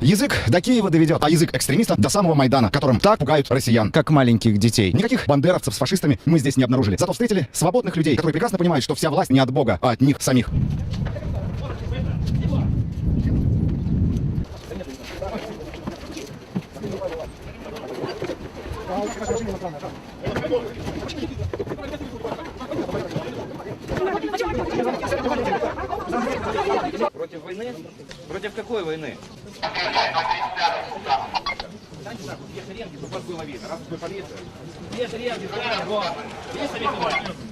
Язык до Киева доведет, а язык экстремиста до самого Майдана, которым так пугают россиян. как маленьких детей. Никаких бандеровцев с фашистами мы здесь не обнаружили. Зато встретили свободных людей, которые прекрасно понимают, что вся власть не от Бога, а от них самих. Против войны? Против какой войны? Чтобы вас было видно. Раз вы полиция. Две шеренги, да, вот. Есть советование?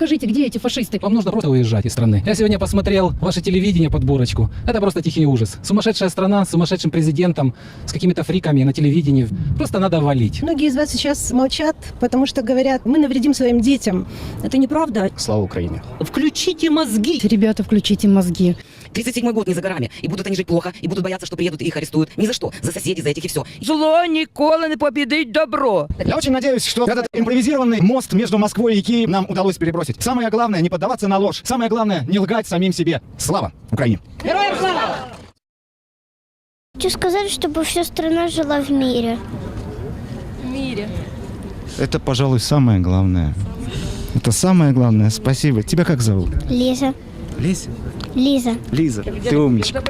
Покажите, где эти фашисты? Вам нужно просто уезжать из страны. Я сегодня посмотрел ваше телевидение, подборочку. Это просто тихий ужас. Сумасшедшая страна с сумасшедшим президентом, с какими-то фриками на телевидении. Просто надо валить. Многие из вас сейчас молчат, потому что говорят, мы навредим своим детям. Это неправда. Слава Украине. Включите мозги. Ребята, включите мозги. 37 год не за горами. И будут они жить плохо, и будут бояться, что приедут и их арестуют. Ни за что. За соседей, за этих и все. Зло ніколи не побідить добро. Я очень надеюсь, что этот импровизированный мост между Москвой и Киевом нам удалось перебросить. Самое главное, не поддаваться на ложь. Самое главное, не лгать самим себе. Слава Украине! Хочу сказать, чтобы вся страна жила в мире. Это, пожалуй, самое главное. Это самое главное. Спасибо. Тебя как зовут? Лиза. Лиза. Лиза. Лиза. Ты умничка.